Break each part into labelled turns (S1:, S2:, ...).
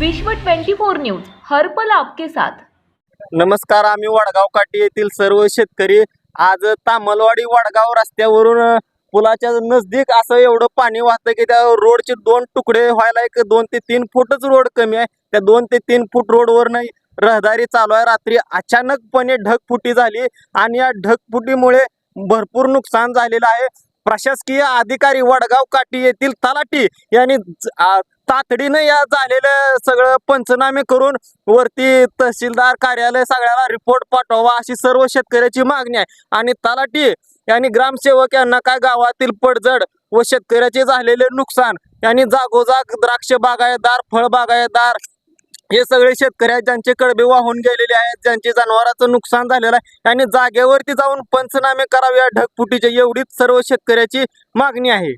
S1: विश्व 24 न्यूज हरपल आपके साथ.
S2: नमस्कार आम्ही वडगाव काठी येथील सर्व शेतकरी. आज तामलवाडी वडगाव रस्त्यावरून पुलाच्या नजदीक असं एवढं पाणी वाहतं की त्या रोडचे दोन तुकडे व्हायला एक दोन ते तीन फूटच रोड कमी आहे. त्या दोन ते तीन फूट रोडवर नाही रहदारी चालू आहे. रात्री अचानकपणे ढगफुटी झाली आणि या ढगफुटीमुळे भरपूर नुकसान झालेलं आहे. प्रशासकीय अधिकारी वडगाव काठी येथील तलाठी यांनी तातडीनं या झालेलं सगळं पंचनामे करून वरती तहसीलदार कार्यालय सगळ्याला रिपोर्ट पाठवा अशी सर्व शेतकऱ्याची मागणी आहे. आणि तलाठी यांनी ग्रामसेवक यांना काय गावातील पडझड व शेतकऱ्याचे झालेले नुकसान यांनी जागोजाग द्राक्ष बागायतदार फळबागायतदार हे सगळे शेतकरी आहेत ज्यांचे कडबे वाहून गेलेले आहेत ज्यांचे जनावरांचं नुकसान झालेलं आहे. आणि जागेवरती जाऊन पंचनामे करावे या ढगफुटीचे एवढीच सर्व शेतकऱ्याची मागणी आहे.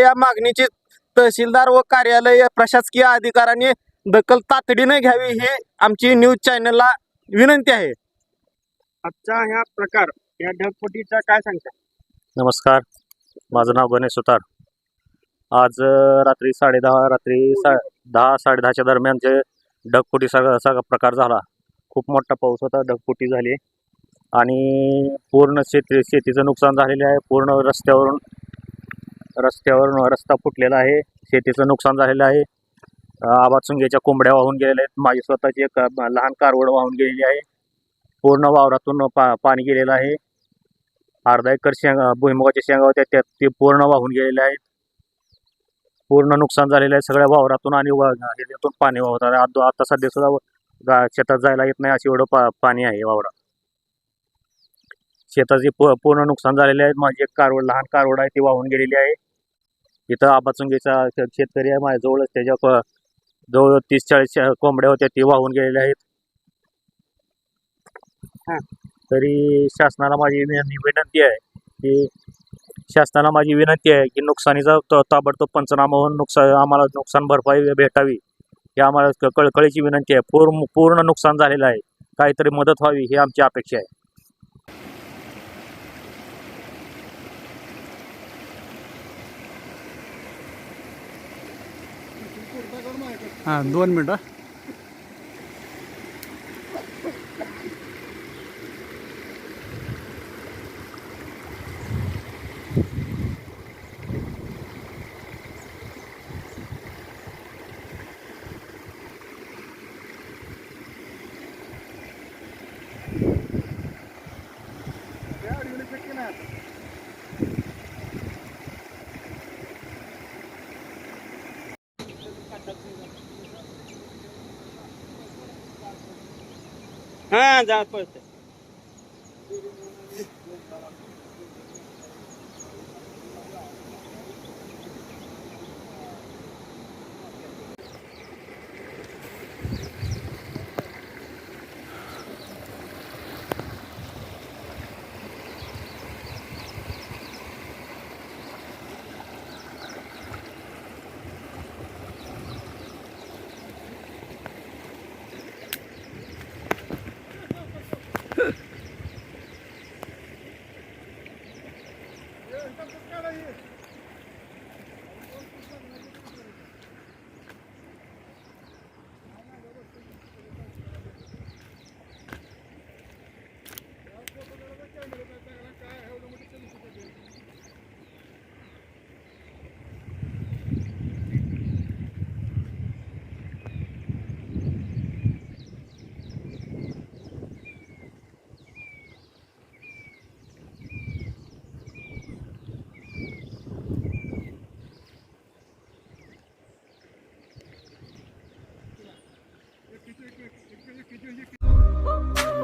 S2: या मागणीची तहसीलदार व कार्यालय या प्रशासकीय अधिकाऱ्यांनी दखल तातडीने घ्यावी ही आमची न्यूज चॅनलला विनंती आहे.
S3: आजचा ह्या प्रकार या ढगफुटीचा काय सांगता?
S4: नमस्कार. माझं नाव गणेश सुतार. आज रात्री साडेदहा रात्री सा दहा साडेदहाच्या दरम्यान जे ढगफुटी सगळा सगळा प्रकार झाला. खूप मोठा पाऊस होता ढगफुटी झाली. आणि पूर्ण शेती शेतीचं नुकसान झालेलं आहे. पूर्ण रस्त्यावरून रस्त्यावरून रस्ता फुटलेला आहे. शेतीचं नुकसान झालेलं आहे. अ, कोंबड्या वाहून गेलेल्या आहेत. माझी स्वतःची एक लहान कारवड वाहून गेलेली आहे. पूर्ण वावरातून पा पाणी गेलेलं आहे. अर्धा एकर शेंगा भुईमुगाच्या शेंगा होत्या त्यात ते पूर्ण वाहून गेलेले आहेत. पूर्ण नुकसान झालेलं आहे सगळ्या वावरातून आणि ह्याच्यातून पाणी वाहत आहे. आता आता सध्या सुद्धा शेतात जायला येत नाही अशी एवढं पा पाणी आहे वावरात. शेताचे पू- पूर्ण नुकसान झालेले आहे माझी एक कारवड लहान कारवड आहे ती वाहून गेलेली आहे. इथं आबाचुंगीचा शेतकरी आहे माझ्याजवळच त्याच्याजवळ तीस चाळीस कोंबड्या होत्या ती वाहून गेलेल्या आहेत. तरी शासनाला माझी विन- विनंती आहे की शासनाला माझी विनंती आहे की नुकसानीचा ताबडतोब पंचनामा होऊन नुकसान आम्हाला नुकसान भरपाई भेटावी. ही आम्हाला कळकळीची विनंती आहे. पूर्ण पूर्ण नुकसान झालेलं आहे. काहीतरी मदत व्हावी ही आमची अपेक्षा आहे.
S3: हां दोन मिनटं. হ্যাঁ যা পড়তে हां जा पळते